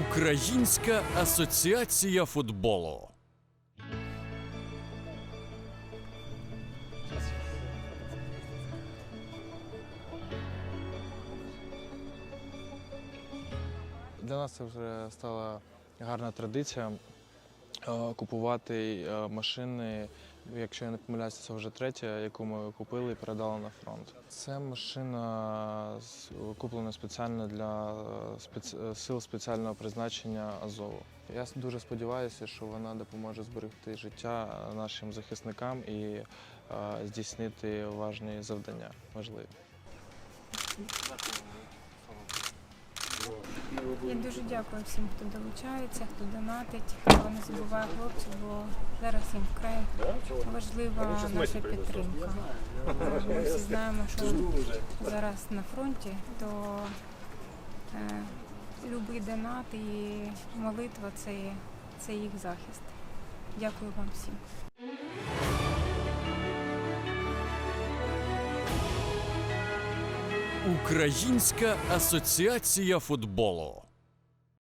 Українська асоціація футболу. Для нас це вже стала гарна традиція е, купувати е, машини. Якщо я не помиляюся, це вже третя, яку ми купили і передали на фронт. Це машина куплена спеціально для сил спеціального призначення Азову. Я дуже сподіваюся, що вона допоможе зберегти життя нашим захисникам і е, здійснити важні завдання важливі. Я дуже дякую всім, хто долучається, хто донатить, хто не забуває хлопців, бо зараз їм вкрай важлива наша підтримка. Ми всі знаємо, що зараз на фронті, то е, любий донат і молитва це, це їх захист. Дякую вам всім. Українська асоціація футболу.